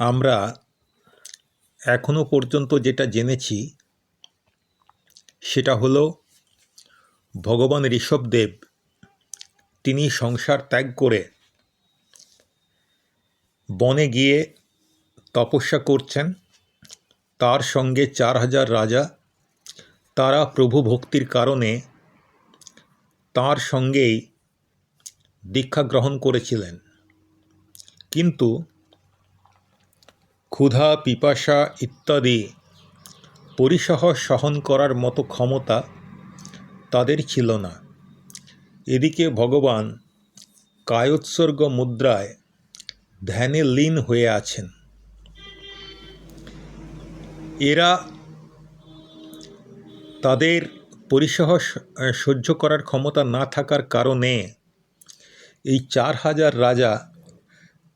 আমরা এখনও পর্যন্ত যেটা জেনেছি, সেটা হলো ভগবান ঋষভদেব তিনি সংসার ত্যাগ করে বনে গিয়ে তপস্যা করছেন। তার সঙ্গে চার হাজার রাজা, তারা প্রভু ভক্তির কারণে তার সঙ্গেই দীক্ষা গ্রহণ করেছিলেন। কিন্তু ক্ষুধা, পিপাসা ইত্যাদি পরিসহ সহন করার মতো ক্ষমতা তাদের ছিল না। এদিকে ভগবান কায়োৎসর্গ মুদ্রায় ধ্যানে লীন হয়ে আছেন। এরা তাদের পরিসহ সহ্য করার ক্ষমতা না থাকার কারণে এই চার হাজার রাজা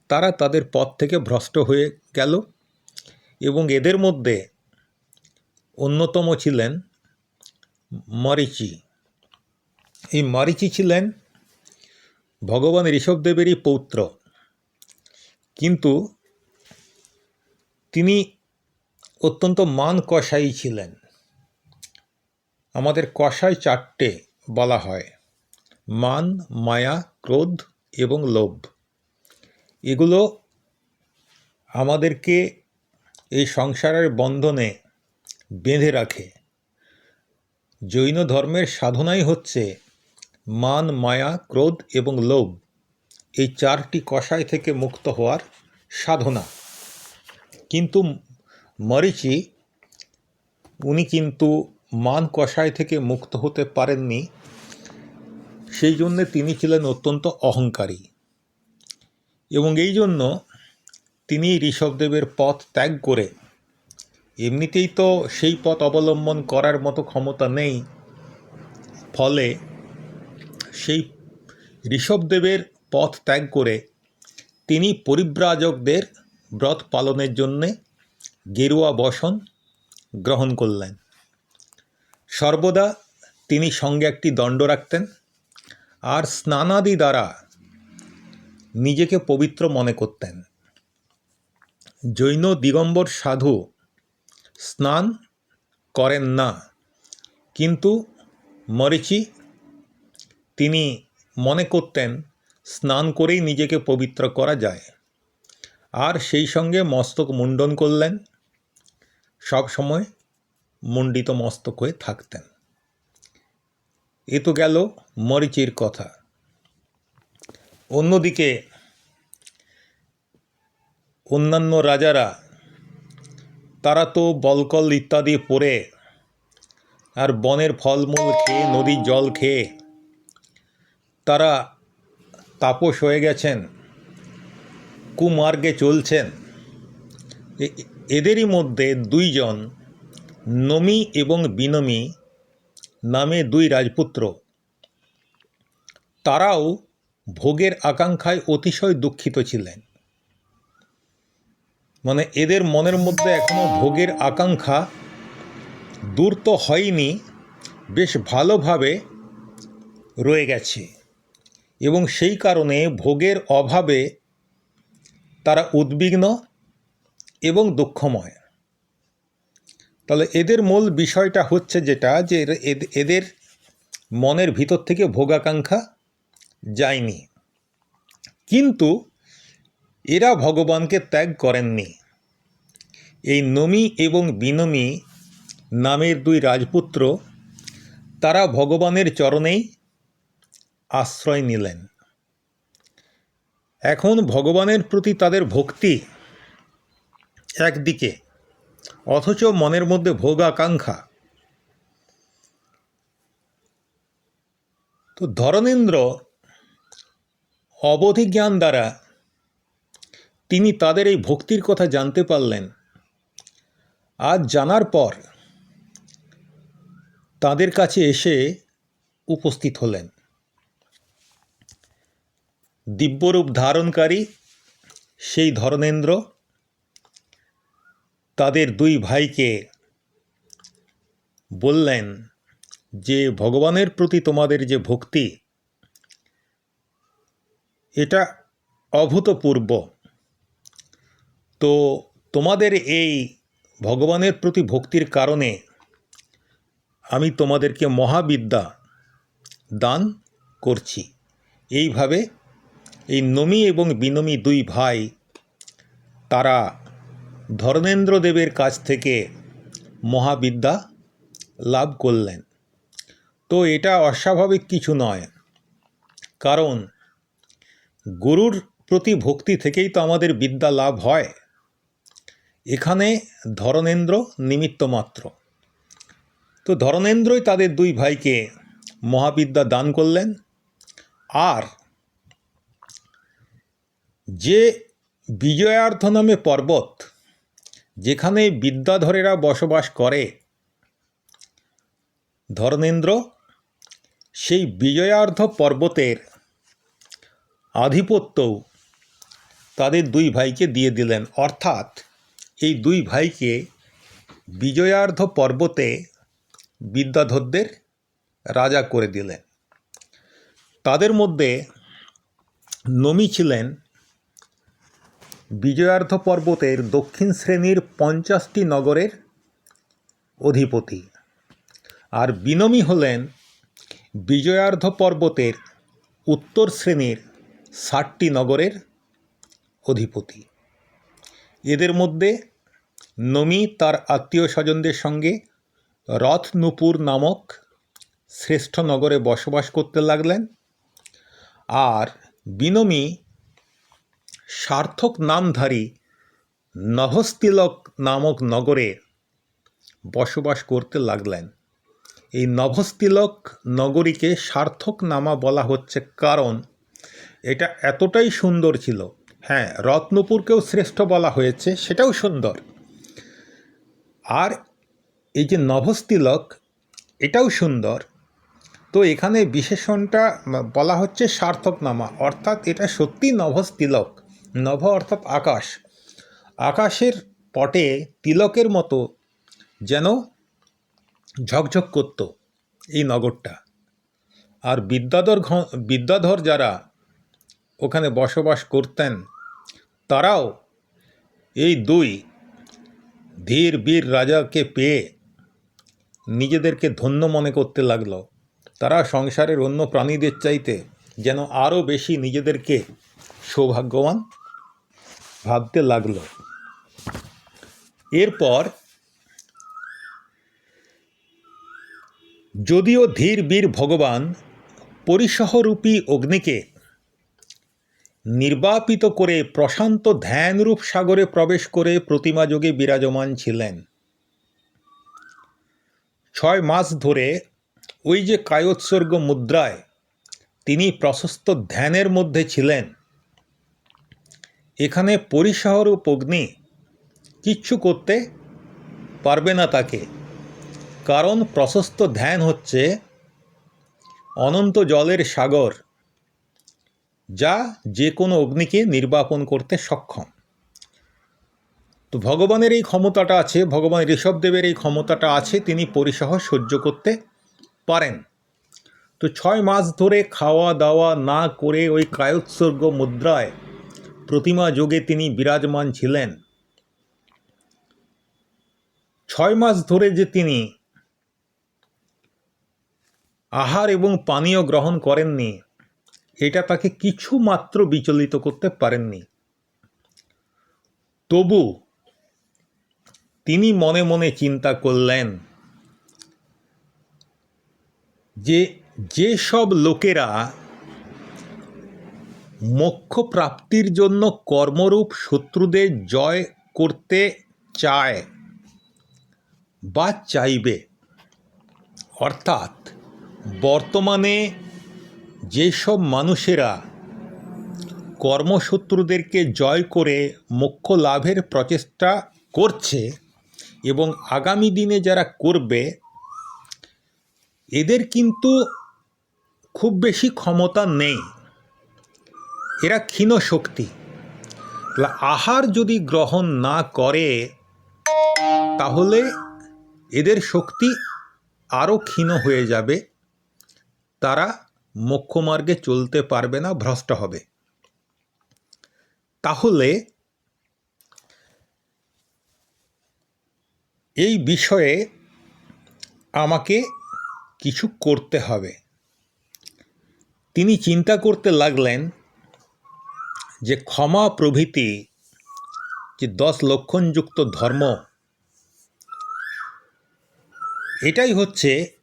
তারা তাদের পথ থেকে ভ্রষ্ট হয়ে গেল এবং এদের মধ্যে অন্যতম ছিলেন মরিচি। এই মরিচি ছিলেন ভগবান ঋষভদেবেরই পৌত্র। কিন্তু তিনি অত্যন্ত মান কষাই ছিলেন। আমাদের কষাই চারটে বলা হয়, মান, মায়া, ক্রোধ এবং লোভ। এগুলো আমাদেরকে এই সংসারের বন্ধনে বেঁধে রাখে। জৈন ধর্মের সাধনাই হচ্ছে মান, মায়া, ক্রোধ এবং লোভ। এই চারটি কষায় থেকে মুক্ত হওয়ার সাধনা। কিন্তু মরিচি, উনি কিন্তু মান কষায় থেকে মুক্ত হতে পারেননি। সেই জন্যে তিনি ছিলেন অত্যন্ত অহংকারী। এবং এই জন্য তিনি ঋষভদেবের পথ ত্যাগ করে এমনিতেই তো সেই পথ অবলম্বন করার মতো ক্ষমতা নেই। ফলে সেই ঋষভদেবের পথ ত্যাগ করে তিনি পরিব্রাজকদের ব্রত পালনের জন্যে গেরুয়া বসন গ্রহণ করলেন। সর্বদা তিনি সঙ্গে একটি দণ্ড রাখতেন আর স্নানাদি দ্বারা নিজেকে পবিত্র মনে করতেন। জৈন দিগম্বর সাধু স্নান করেন না, কিন্তু মরিচি তিনি মনে করতেন স্নান করেই নিজেকে পবিত্র করা যায়। আর সেই সঙ্গে মস্তক মুন্ডন করলেন, সব সময় মুন্ডিত মস্তক হয়ে থাকতেন। এ তো গেল মরিচির কথা। অন্যদিকে অন্যান্য রাজারা, তারা তো বলকল ইত্যাদি পরে আর বনের ফলমূল খেয়ে, নদীর জল খেয়ে তারা তাপস হয়ে গেছেন, কুমার্গে চলছেন। এদেরই মধ্যে দুইজন নমি এবং বিনমী নামে দুই রাজপুত্র। তারাও ভোগের আকাঙ্ক্ষায় অতিশয় দুঃখিত ছিলেন। মানে এদের মনের মধ্যে এখনও ভোগের আকাঙ্ক্ষা দূর তো হয়নি, বেশ ভালোভাবে রয়ে গেছে। এবং সেই কারণে ভোগের অভাবে তারা উদ্বিগ্ন এবং দুঃখময়। তাহলে এদের মূল বিষয়টা হচ্ছে যেটা, যে এদের মনের ভিতর থেকে ভোগাকাঙ্ক্ষা যায়নি। কিন্তু এরা ভগবানকে ত্যাগ করেননি। এই নমি এবং বিনমী নামের দুই রাজপুত্র, তারা ভগবানের চরণেই আশ্রয় নিলেন। এখন ভগবানের প্রতি তাদের ভক্তি একদিকে, অথচ মনের মধ্যে ভোগ আকাঙ্ক্ষা। তো ধরনেন্দ্র অবধি জ্ঞান দ্বারা তিনি তাদের এই ভক্তির কথা জানতে পারলেন। আজ জানার পর তাদের কাছে এসে উপস্থিত হলেন। দিব্যরূপ ধারণকারী সেই ধরনেন্দ্র তাদের দুই ভাইকে বললেন যে, ভগবানের প্রতি তোমাদের যে ভক্তি এটা অভূতপূর্ব। তো তোমাদের এই ভগবানের প্রতি ভক্তির কারণে আমি তোমাদেরকে মহাবিদ্যা দান করছি। এইভাবে এই নমি এবং বিনমী দুই ভাই, তারা ধর্মেন্দ্র দেবের কাছ থেকে মহাবিদ্যা লাভ করলেন। তো এটা অস্বাভাবিক কিছু নয়, কারণ গুরুর প্রতি ভক্তি থেকেই তো আমাদের বিদ্যা লাভ হয়। এখানে ধরনেন্দ্র নিমিত্ত মাত্র। তো ধরনেন্দ্রই তাদের দুই ভাইকে মহাবিদ্যা দান করলেন। আর যে বিজয়ার্থ নামে পর্বত, যেখানে বিদ্যাধরেরা বসবাস করে ধর্মেন্দ্র সেই বিজয়ার্ধ পর্বতের আধিপত্যও তাদের দুই ভাইকে দিয়ে দিলেন। অর্থাৎ এই দুই ভাইকে বিজয়ার্ধ পর্বতে বিদ্যাধরদের রাজা করে দিলেন। তাদের মধ্যে নমি ছিলেন বিজয়ার্ধ পর্বতের দক্ষিণ শ্রেণির পঞ্চাশটি নগরের অধিপতি আর বিনমী হলেন বিজয়ার্ধ পর্বতের উত্তর শ্রেণির ষাটটি নগরের অধিপতি। এদের মধ্যে নমি তার আত্মীয় স্বজনদের সঙ্গে রথনুপুর নামক শ্রেষ্ঠ নগরে বসবাস করতে লাগলেন আর বিনমী সার্থক নামধারী নভস্তিলক নামক নগরে বসবাস করতে লাগলেন। এই নভস্তিলক নগরীকে সার্থক নামা বলা হচ্ছে কারণ এটা এতটাই সুন্দর ছিল। হ্যাঁ রত্নপুরকেও শ্রেষ্ঠ বলা হয়েছে, সেটাও সুন্দর। আর এই যে নভস্তিলক, এটাও সুন্দর। তো এখানে বিশেষণটা বলা হচ্ছে সার্থক নামা অর্থাৎ এটা সত্যি নভস্তিলক। নভ অর্থাৎ আকাশ। আকাশের পটে তিলকের মতো যেন ঝকঝক করত এই নগরটা। আর বিদ্যাধর বিদ্যাধর যারা ওখানে বসবাস করতেন, তারাও এই দুই ধীর বীর রাজাকে পেয়ে নিজেদেরকে ধন্য মনে করতে লাগল। তারা সংসারের অন্য প্রাণীদের চাইতে যেন আরও বেশি নিজেদেরকে সৌভাগ্যবান ভাবতে লাগল। এরপর যদিও ধীর বীর ভগবান পরিসহরূপী অগ্নিকে নির্বাপিত করে প্রশান্ত ধ্যানরূপ সাগরে প্রবেশ করে প্রতিমা যোগে বিরাজমান ছিলেন। ছয় মাস ধরে ওই যে কায়োৎসর্গ মুদ্রায় তিনি প্রশস্ত ধ্যানের মধ্যে ছিলেন। এখানে পরিসহরূপ অগ্নি কিচ্ছু করতে পারবে না তাকে। কারণ প্রশস্ত ধ্যান হচ্ছে অনন্ত জলের সাগর। যা যে কোনো অগ্নিকে নির্বাপন করতে সক্ষম। তো ভগবানের এই ক্ষমতাটা আছে, ভগবান ঋষভদেবের এই ক্ষমতাটা আছে, তিনি পরিসহ সহ্য করতে পারেন। তো ছয় মাস ধরে খাওয়া দাওয়া না করে ওই কায়োৎসর্গ মুদ্রায় প্রতিমা যোগে তিনি বিরাজমান ছিলেন। ছয় মাস ধরে যে তিনি আহার এবং পানীয় গ্রহণ করেননি এটা তাকে কিছু মাত্র বিচলিত করতে পারেননি। তবু তিনি মনে মনে চিন্তা করলেন যে যেসব লোকেরা মোক্ষ প্রাপ্তির জন্য কর্মরূপ শত্রুদের জয় করতে চায় বা চাইবে, অর্থাৎ বর্তমানে যেসব মানুষেরা কর্মশত্রুদেরকে জয় করে মোক্ষ লাভের প্রচেষ্টা করছে এবং আগামী দিনে যারা করবে, এদের কিন্তু খুব বেশি ক্ষমতা নেই। এরা ক্ষীণ শক্তি। আহার যদি গ্রহণ না করে, তাহলে এদের শক্তি আরও ক্ষীণ হয়ে যাবে। তারা মোক্ষমার্গে চলতে পারবে না, ভ্রষ্ট হবে। তাহলে এই বিষয়ে আমাকে কিছু করতে হবে। তিনি চিন্তা করতে লাগলেন যে ক্ষমা প্রভৃতি যে দশ লক্ষণযুক্ত ধর্ম, এটাই হচ্ছে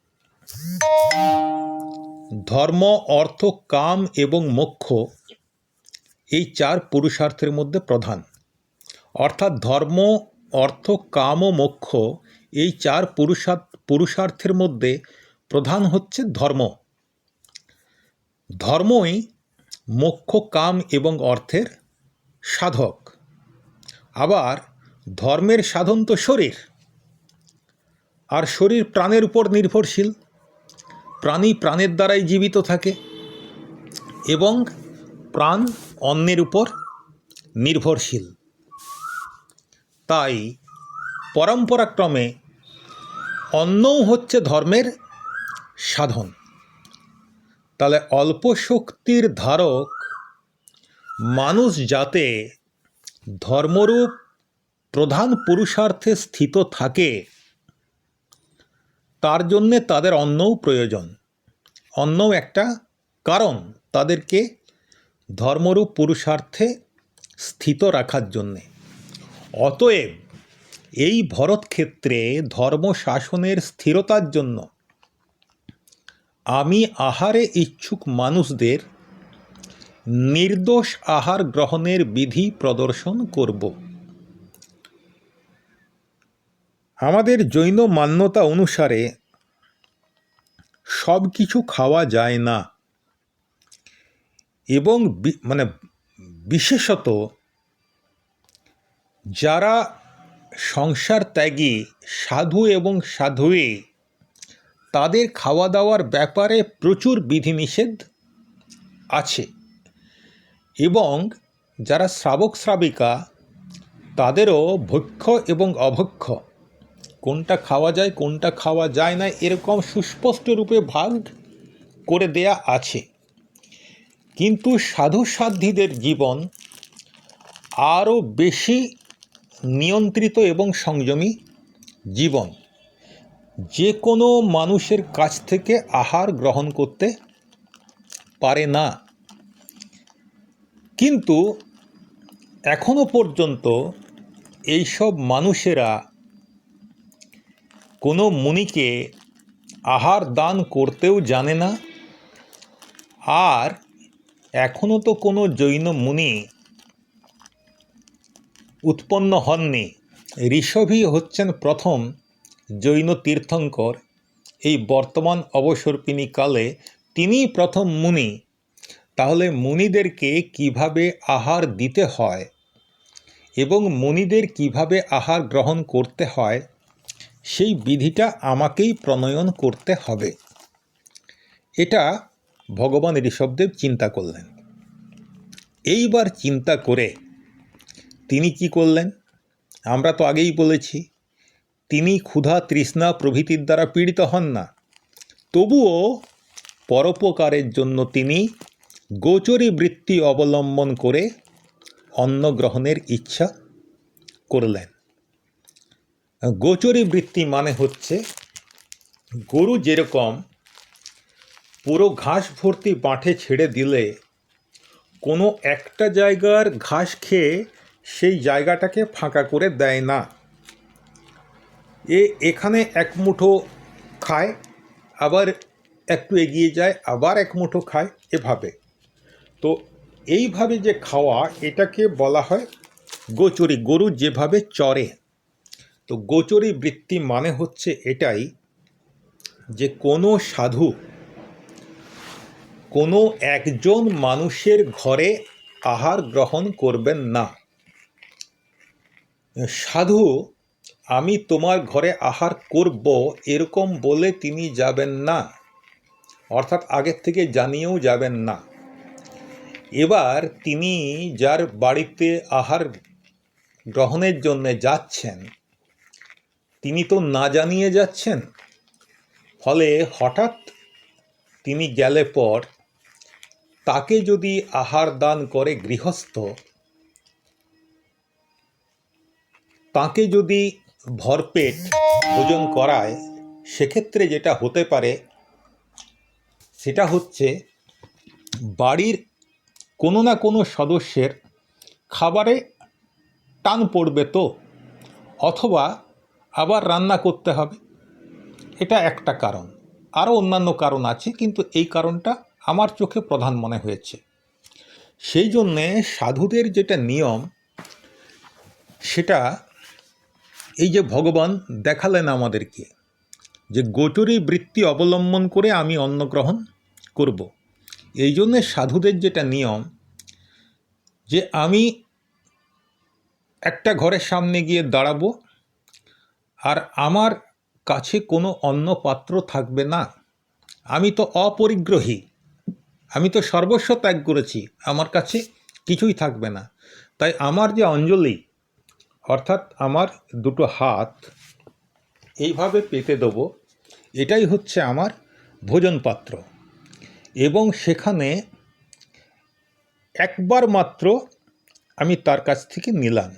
ধর্ম, অর্থ, কাম এবং মোক্ষ এই চার পুরুষার্থের মধ্যে প্রধান। অর্থাৎ ধর্ম, অর্থ, কাম ও মোক্ষ এই চার পুরুষার্থ পুরুষার্থের মধ্যে প্রধান হচ্ছে ধর্ম। ধর্মই মোক্ষ, কাম এবং অর্থের সাধক। আবার ধর্মের সাধন তো শরীর, আর শরীর প্রাণের উপর নির্ভরশীল। প্রাণী প্রাণের দ্বারাই জীবিত থাকে এবং প্রাণ অন্যের উপর নির্ভরশীল। তাই পরম্পরাক্রমে অন্নও হচ্ছে ধর্মের সাধন। তাহলে অল্প শক্তির ধারক মানুষ যাতে ধর্মরূপ প্রধান পুরুষার্থে স্থিত থাকে তার জন্যে তাদের অন্নও প্রয়োজন। অন্নও একটা কারণ তাদেরকে ধর্মরূপ পুরুষার্থে স্থিত রাখার জন্যে। অতএব এই ভরতক্ষেত্রে ধর্ম শাসনের স্থিরতার জন্য আমি আহারে ইচ্ছুক মানুষদের নির্দোষ আহার গ্রহণের বিধি প্রদর্শন করব। আমাদের জৈন মান্যতা অনুসারে সব কিছু খাওয়া যায় না। এবং মানে বিশেষত যারা সংসার ত্যাগী, সাধু এবং সাধুয়ে, তাদের খাওয়া দাওয়ার ব্যাপারে প্রচুর বিধিনিষেধ আছে। এবং যারা শ্রাবক শ্রাবিকা তাদেরও ভক্ষ এবং অভক্ষ। কোনটা খাওয়া যায়, কোনটা খাওয়া যায় না, এরকম সুস্পষ্ট রূপে ভাগ করে দেয়া আছে। কিন্তু সাধু সাধ্যীদের জীবন আরও বেশি নিয়ন্ত্রিত এবং সংযমী জীবন। যে কোনো মানুষের কাছ থেকে আহার গ্রহণ করতে পারে না। কিন্তু এখনও পর্যন্ত এইসব মানুষেরা কোনো মুনিকে আহার দান করতেও জানে না। আর এখনও তো কোনো জৈন মুনি উৎপন্ন হননি। ঋষভই হচ্ছেন প্রথম জৈন তীর্থঙ্কর। এই বর্তমান অবসর্পিনী কালে তিনিই প্রথম মুনি। তাহলে মুনিদেরকে কীভাবে আহার দিতে হয়? এবং মুনিদের কীভাবে আহার গ্রহণ করতে হয়? সেই বিধিটা আমাকেই প্রণয়ন করতে হবে। এটা ভগবান ঋষভদেব চিন্তা করলেন। এইবার চিন্তা করে তিনি কি করলেন? আমরা তো আগেই বলেছি, তিনি ক্ষুধা তৃষ্ণা প্রভৃতির দ্বারা পীড়িত হন না। তবুও পরোপকারের জন্য তিনি গোচরী বৃত্তি অবলম্বন করে অন্ন গ্রহণের ইচ্ছা করলেন। গোচরী বৃত্তি মানে হচ্ছে গরু যেরকম পুরো ঘাস ভর্তি মাঠে ছেড়ে দিলে কোনো একটা জায়গার ঘাস খেয়ে সেই জায়গাটাকে ফাঁকা করে দেয় না। এ এখানে এক মুঠো খায়, আবার একটু এগিয়ে যায়, আবার এক মুঠো খায় এভাবে। তো এইভাবে যে খাওয়া, এটাকে বলা হয় গোচরি, গরু যেভাবে চরে তো গোচরি বৃত্তি মানে হচ্ছে এটাই যে কোনো সাধু কোনো একজন মানুষের ঘরে আহার গ্রহণ করবেন না। সাধু, আমি তোমার ঘরে আহার করব এরকম বলে তিনি যাবেন না, অর্থাৎ আগের থেকে জানিয়েও যাবেন না। এবার তিনি যার বাড়িতে আহার গ্রহণের জন্য যাচ্ছেন তিনি তো না জানিয়ে যাচ্ছেন। ফলে হঠাৎ তিনি গেলে পর তাকে যদি আহার দান করে গৃহস্থ, তাকে যদি ভরপেট ভোজন করায়, সেক্ষেত্রে যেটা হতে পারে সেটা হচ্ছে বাড়ির কোনো না কোনো সদস্যের খাবারে টান পড়বে তো? অথবা আবার রান্না করতে হবে। এটা একটা কারণ। আরও অন্যান্য কারণ আছে, কিন্তু এই কারণটা আমার চোখে প্রধান মনে হয়েছে। সেই জন্যে সাধুদের যেটা নিয়ম, সেটা এই যে ভগবান দেখালেন আমাদেরকে, যে গোচরী বৃত্তি অবলম্বন করে আমি অন্ন গ্রহণ করব। এই জন্যে সাধুদের যেটা নিয়ম, যে আমি একটা ঘরের সামনে গিয়ে দাঁড়াবো আর আমার কাছে কোনো অন্য পাত্র থাকবে না। আমি তো অপরিগ্রহী। আমি তো সর্বস্ব ত্যাগ করেছি। আমার কাছে কিছুই থাকবে না। তাই আমার যে অঞ্জলি, অর্থাৎ আমার দুটো হাত, এইভাবে পেতে দেবো, এটাই হচ্ছে আমার ভোজন পাত্র। এবং সেখানে একবার মাত্র আমি তার কাছ থেকে নিলাম।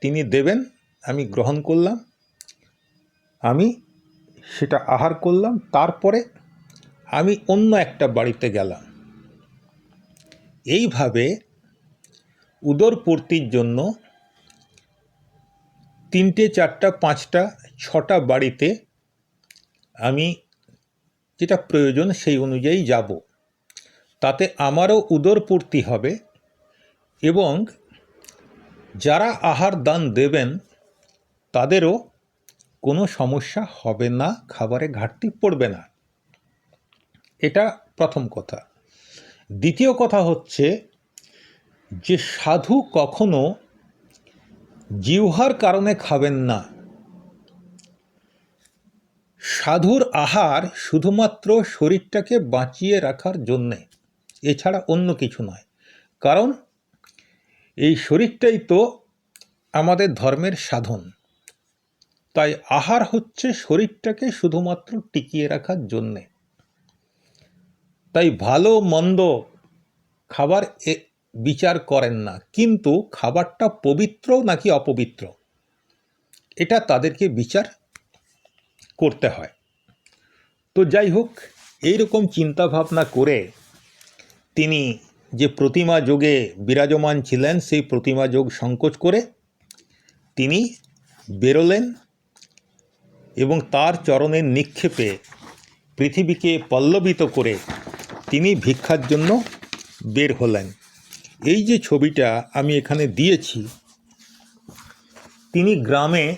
তিনি দেবেন, আমি গ্রহণ করলাম। আমি সেটা আহার করলাম, তারপরে আমি অন্য একটা বাড়িতে গেলাম। এইভাবে উদরপূর্তির জন্য তিনটে, চারটা, পাঁচটা, ছটা বাড়িতে আমি যেটা প্রয়োজন সেই অনুযায়ী যাব। তাতে আমারও উদরপূর্তি হবে এবং যারা আহার দান দেবেন তাদেরও কোনো সমস্যা হবে না, খাবারে ঘাটতি পড়বে না। এটা প্রথম কথা। দ্বিতীয় কথা হচ্ছে যে সাধু কখনো জিহ্বার কারণে খাবেন না। সাধুর আহার শুধুমাত্র শরীরটাকে বাঁচিয়ে রাখার জন্যে, এছাড়া অন্য কিছু নয়। কারণ এই শরীরটাই তো আমাদের ধর্মের সাধন। তাই আহার হচ্ছে শরীরটাকে শুধুমাত্র টিকিয়ে রাখার জন্যে। তাই ভালো মন্দ খাবার বিচার করেন না, কিন্তু খাবারটা পবিত্র নাকি অপবিত্র? এটা তাদেরকে বিচার করতে হয়। তো যাই হোক, এইরকম চিন্তাভাবনা করে তিনি যে প্রতিমা যোগে বিরাজমান ছিলেন, সেই প্রতিমা যোগ সংকোচ করে তিনি বেরোলেন। এবং তার চরণের নিক্ষেপে পৃথিবীকে পল্লবিত করে তিনি ভিক্ষার জন্য বের হলেন। এই যে ছবিটা আমি এখানে দিয়েছি, তিনি গ্রামে,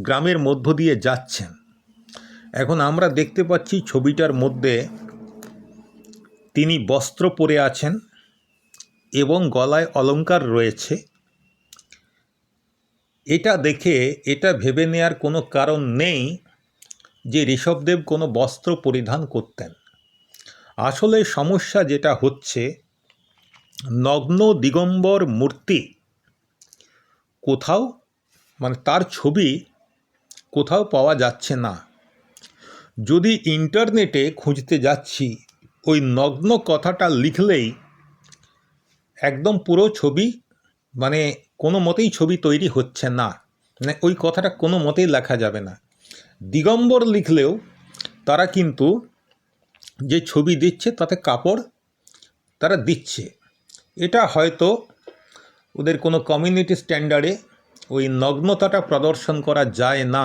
গ্রামের মধ্য দিয়ে যাচ্ছেন। এখন আমরা দেখতে পাচ্ছি ছবিটার মধ্যে তিনি বস্ত্র পরে আছেন এবং গলায় অলংকার রয়েছে। এটা দেখে এটা ভেবে নেয়ার কোনো কারণ নেই যে ঋষভদেব কোনো বস্ত্র পরিধান করতেন। আসলে সমস্যা যেটা হচ্ছে, নগ্ন দিগম্বর মূর্তি কোথাও মানে তার ছবি কোথাও পাওয়া যাচ্ছে না। যদি ইন্টারনেটে খুঁজতে যাচ্ছি, ওই নগ্ন কথাটা লিখলেই একদম পুরো ছবি মানে কোনো মতেই ছবি তৈরি হচ্ছে না। মানে ওই কথাটা কোনো মতেই লেখা যাবে না। দিগম্বর লিখলেও তারা কিন্তু যে ছবি দিচ্ছে, তাতে কাপড় তারা দিচ্ছে। এটা হয়তো ওদের কোনো কমিউনিটি স্ট্যান্ডার্ডে ওই নগ্নতাটা প্রদর্শন করা যায় না।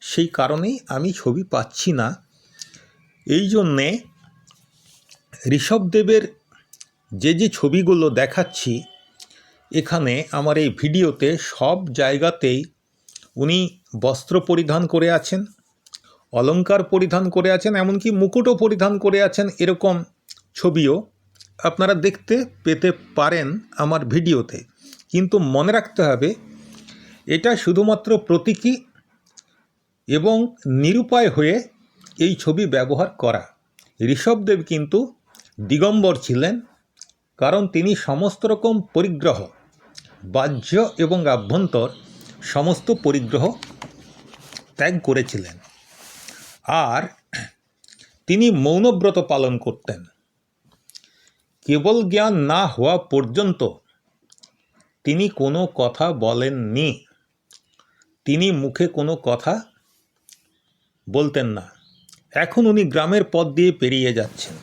সেই কারণেই আমি ছবি পাচ্ছি না। এই জন্যে ঋষভদেবের যে যে ছবিগুলো দেখাচ্ছি এখানে আমার এই ভিডিওতে সব জায়গাতেই উনি বস্ত্র পরিধান করে আছেন, অলংকার পরিধান করে আছেন, এমনকি মুকুটও পরিধান করে আছেন এরকম ছবিও আপনারা দেখতে পেতে পারেন আমার ভিডিওতে। কিন্তু মনে রাখতে হবে, এটা শুধুমাত্র প্রতীকী এবং নিরুপায় হয়ে এই ছবি ব্যবহার করা। ঋষভদেব কিন্তু দিগম্বর ছিলেন, কারণ তিনি সমস্ত রকম পরিগ্রহ বাহ্য এবং আভ্যন্তর সমস্ত পরিগ্রহ ত্যাগ করেছিলেন। আর তিনি মৌনব্রত পালন করতেন। কেবল জ্ঞান না হওয়া পর্যন্ত তিনি কোনো কথা বলেননি। তিনি মুখে কোনো কথা বলতেন না। এখন উনি গ্রামের পথ দিয়ে পেরিয়ে যাচ্ছেন।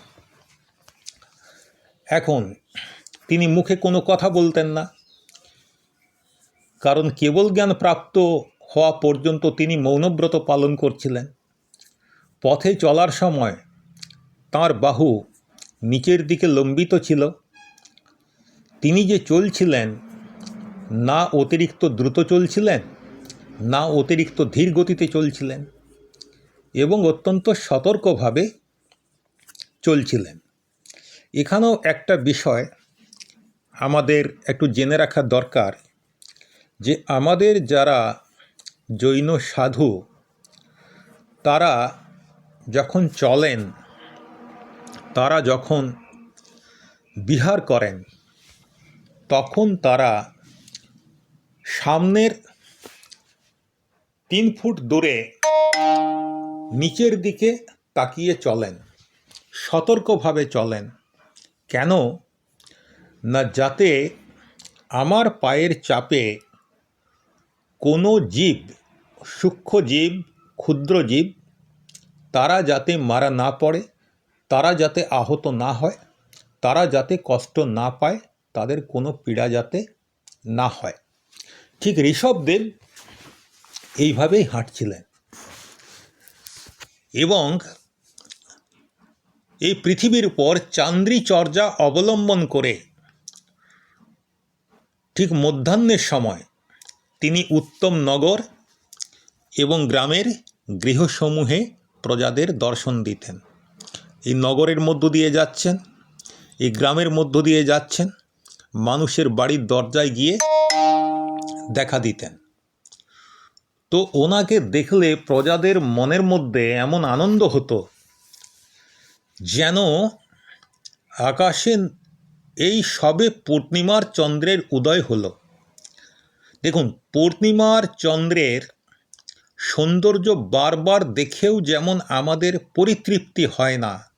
এখন তিনি মুখে কোনো কথা বলতেন না। কারণ কেবল জ্ঞান প্রাপ্ত হওয়া পর্যন্ত তিনি মৌনব্রত পালন করছিলেন। পথে চলার সময় তার বাহু নিচের দিকে লম্বিত ছিল। তিনি যে চলছিলেন, না অতিরিক্ত দ্রুত চলছিলেন, না অতিরিক্ত ধীর গতিতে চলছিলেন এবং অত্যন্ত সতর্কভাবে চলছিলেন। এখানেও একটা বিষয় আমাদের একটু জেনে রাখা দরকার। যে আমাদের যারা জৈন সাধু, তারা যখন চলেন, তারা যখন বিহার করেন, তখন তারা সামনের তিন ফুট দূরে নিচের দিকে তাকিয়ে চলেন, সতর্কভাবে চলেন। কেন? না, যাতে আমার পায়ের চাপে কোনো জীব, সূক্ষ্ম জীব, ক্ষুদ্র জীব, তারা যাতে মারা না পড়ে, তারা যাতে আহত না হয়, তারা যাতে কষ্ট না পায়, তাদের কোনো পীড়া যাতে না হয়। ঠিক ঋষভদেব এইভাবেই হাঁটছিলেন। এবং এই পৃথিবীর উপর চান্দ্রী চর্যা অবলম্বন করে ঠিক মধ্যাহ্নের সময় তিনি উত্তম নগর এবং গ্রামের গৃহসমূহে প্রজাদের দর্শন দিতেন। এই নগরের মধ্য দিয়ে যাচ্ছেন, এই গ্রামের মধ্য দিয়ে যাচ্ছেন, মানুষের বাড়ির দরজায় গিয়ে দেখা দিতেন। তো ওনাকে দেখলে প্রজাদের মনের মধ্যে এমন আনন্দ হতো যেন আকাশে এই সবে পূর্ণিমার চন্দ্রের উদয় হলো। দেখুন পূর্ণিমার চন্দ্রের সৌন্দর্য বারবার দেখেও যেমন আমাদের পরিতৃপ্তি হয় না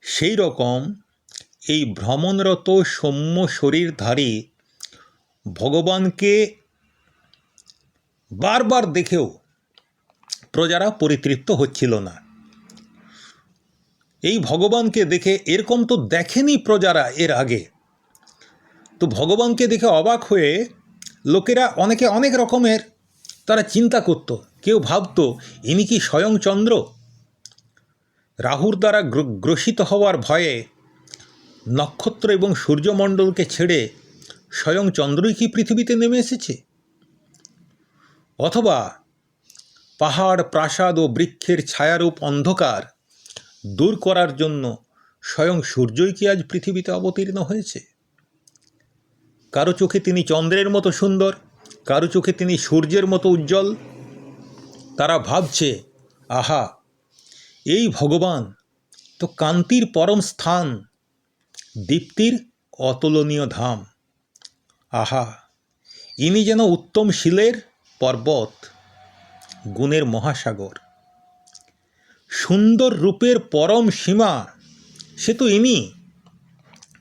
সেই রকম এই ভ্রমণরত সৌম্য শরীরধারী ভগবানকে বারবার দেখেও প্রজারা পরিতৃপ্ত হচ্ছিল না। এই ভগবানকে দেখে এরকম তো দেখেনি প্রজারা এর আগে। তো ভগবানকে দেখে অবাক হয়ে লোকেরা অনেকে অনেক রকমের তারা চিন্তা করত, কেউ ভাবতো, ইনি কি স্বয়ং চন্দ্র? রাহুর দ্বারা গ্র- গ্রসিত হওয়ার ভয়ে নক্ষত্র এবং সূর্যমণ্ডলকে ছেড়ে স্বয়ং চন্দ্রই কি পৃথিবীতে নেমে এসেছে? অথবা পাহাড়, প্রাসাদ ও বৃক্ষের ছায়ারূপ অন্ধকার দূর করার জন্য স্বয়ং সূর্যই কি আজ পৃথিবীতে অবতীর্ণ হয়েছে? কারও চোখে তিনি চন্দ্রের মতো সুন্দর, কারও চোখে তিনি সূর্যের মতো উজ্জ্বল। তারা ভাবছে, আহা, এই ভগবান তো কান্তির পরম স্থান, দীপ্তির অতুলনীয় ধাম। আহা, ইনি যেন উত্তম শিলের পর্বত, গুণের মহাসাগর। সুন্দর রূপের পরম সীমা, সে তো ইনি।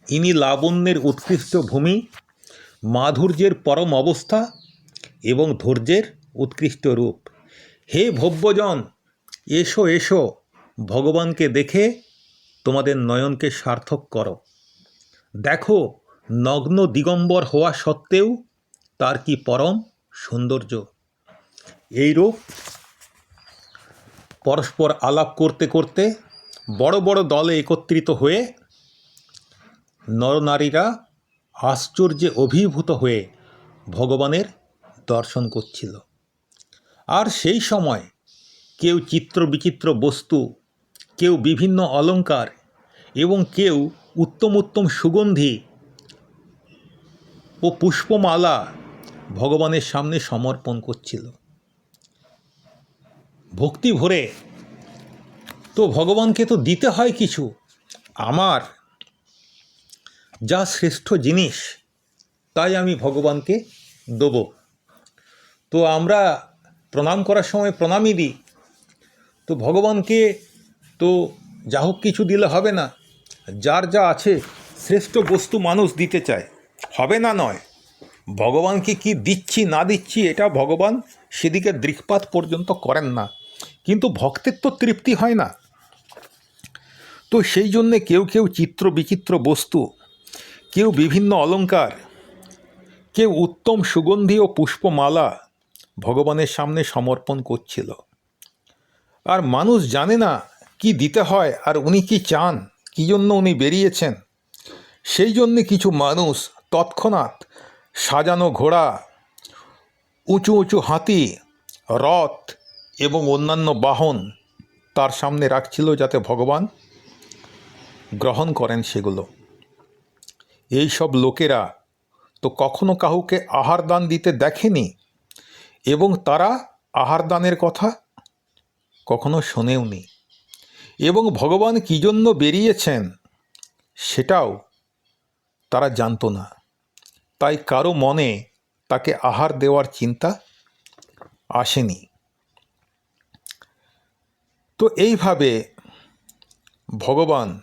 ইনি লাবণ্যের উৎকৃষ্ট ভূমি মাধুর্যের পরম অবস্থা এবং ধৈর্যের উৎকৃষ্ট রূপ। হে ভব্যজন, এসো এসো, ভগবানকে দেখে তোমাদের নয়নকে সার্থক করো। দেখো, নগ্ন দিগম্বর হওয়া সত্ত্বেও তার কি পরম সৌন্দর্য। এইরূপ পরস্পর আলাপ করতে করতে বড় বড় দলে একত্রিত হয়ে নরনারীরা আশ্চর্যে অভিভূত হয়ে ভগবানের দর্শন করছিল। আর সেই সময় কেউ চিত্র বিচিত্র বস্তু, কেউ বিভিন্ন অলঙ্কার এবং কেউ উত্তম উত্তম সুগন্ধি ও পুষ্পমালা ভগবানের সামনে সমর্পণ করছিল। ভক্তি ভরে, তো ভগবানকে তো দিতে হয় কিছু? আমার যা শ্রেষ্ঠ জিনিস, তাই আমি ভগবানকে দেব। তো আমরা প্রণাম করার সময় প্রণামই দিই। তো ভগবানকে তো যা হোক কিছু দিলে হবে না। যার যা আছে, শ্রেষ্ঠ বস্তু মানুষ দিতে চায়। হবে না নয়। ভগবানকে কি দিচ্ছি, না দিচ্ছি, এটা ভগবান সেদিকে দৃকপাত পর্যন্ত করেন না। কিন্তু ভক্তের তো তৃপ্তি হয় না। তো সেই জন্যে কেউ কেউ চিত্র বিচিত্র বস্তু কেউ বিভিন্ন অলঙ্কার, কেউ উত্তম সুগন্ধি ও পুষ্পমালা ভগবানের সামনে সমর্পণ করছিল। আর মানুষ জানে না কি দিতে হয় আর উনি কি চান, কি জন্য উনি বেরিয়েছেন। সেই জন্যে কিছু মানুষ তৎক্ষণাৎ সাজানো ঘোড়া, উঁচু উঁচু হাতি, রথ এবং অন্যান্য বাহন তার সামনে রাখছিল যাতে ভগবান গ্রহণ করেন সেগুলো। এই সব লোকেরা তো কখনো কাউকে আহার দান দিতে দেখেনি? এবং তারা আহার দানের কথা কখনো শোনেওনি এবং ভগবান কী জন্য বেরিয়েছেন সেটাও তারা জানতো না। তাই কারও মনে তাকে আহার দেওয়ার চিন্তা আসেনি। তো এইভাবে ভগবান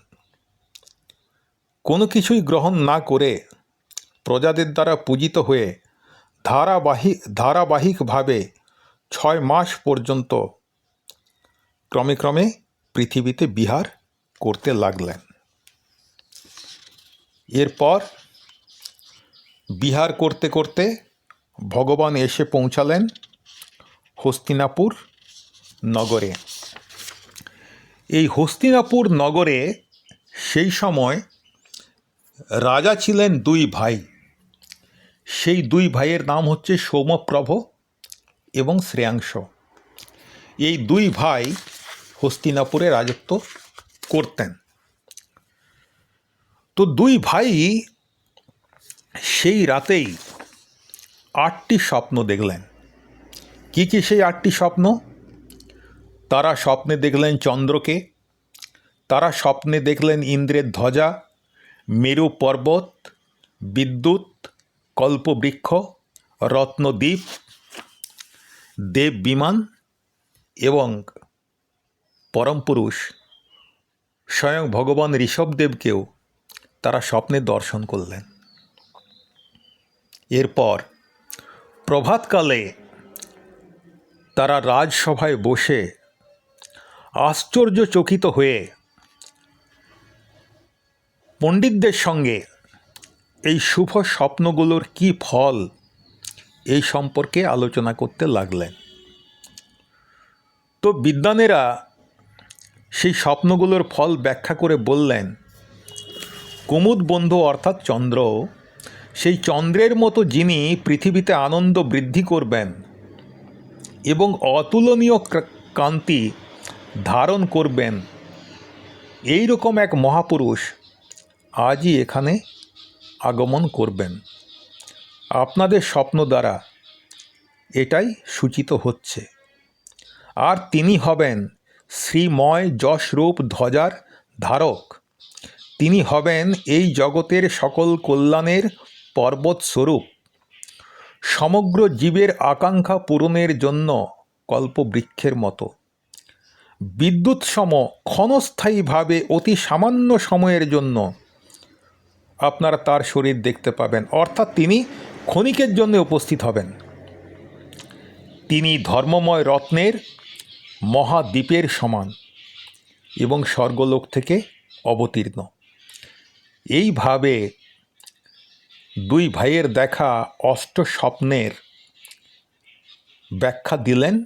কোনো কিছুই গ্রহণ না করে প্রজাদের দ্বারা পূজিত হয়ে ধারাবাহিক ধারাবাহিকভাবে ছয় মাস পর্যন্ত ক্রমে ক্রমে পৃথিবীতে বিহার করতে লাগলেন। এরপর বিহার করতে করতে ভগবান এসে পৌঁছালেন হস্তিনাপুর নগরে। এই হস্তিনাপুর নগরে সেই সময় রাজা ছিলেন দুই ভাই। সেই দুই ভাইয়ের নাম হচ্ছে সৌমপ্রভ এবং শ্রেয়াংশ। এই দুই ভাই হস্তিনাপুরে রাজত্ব করতেন। তো দুই ভাই সেই রাতেই আটটি স্বপ্ন দেখলেন। কি কি সেই আটটি স্বপ্ন? তারা স্বপ্নে দেখলেন চন্দ্রকে, তারা স্বপ্নে দেখলেন ইন্দ্রের ধ্বজা মেরু পর্বত, বিদ্যুৎ, কল্পবৃক্ষ, রত্নদ্বীপ, দেব বিমান এবং পরম পুরুষ। স্বয়ং ভগবান ঋষভদেবকেও তারা স্বপ্নে দর্শন করলেন। এরপর প্রভাতকালে তারা রাজসভায় বসে আশ্চর্যচকিত হয়ে পণ্ডিতদের সঙ্গে এই শুভ স্বপ্নগুলোর কি ফল এই সম্পর্কে আলোচনা করতে লাগলেন। তো বিদ্বানেরা সেই স্বপ্নগুলোর ফল ব্যাখ্যা করে বললেন, কুমুদ বন্ধু অর্থাৎ চন্দ্র, সেই চন্দ্রের মতো যিনি পৃথিবীতে আনন্দ বৃদ্ধি করবেন এবং অতুলনীয় কান্তি ধারণ করবেন এই রকম এক মহাপুরুষ আজই এখানে আগমন করবেন। আপনাদের স্বপ্ন দ্বারা এটাই সূচিত হচ্ছে। আর তিনি হবেন শ্রীময় যশরূপ ধ্বজার ধারক। তিনি হবেন এই জগতের সকল কল্যাণের পর্বত স্বরূপ সমগ্র জীবের আকাঙ্ক্ষা পূরণের জন্য কল্পবৃক্ষের মতো। বিদ্যুৎ সম ক্ষণস্থায়ীভাবে অতি সামান্য সময়ের জন্য আপনারা তার শরীর দেখতে পাবেন। অর্থাৎ তিনি ক্ষণিকের জন্য উপস্থিত হবেন। তিনি ধর্মময় রত্নের মহাদ্বীপের সমান এবং স্বর্গলোক থেকে অবতীর্ণ। এইভাবে দুই ভাইয়ের দেখা অষ্ট স্বপ্নের ব্যাখ্যা দিলেন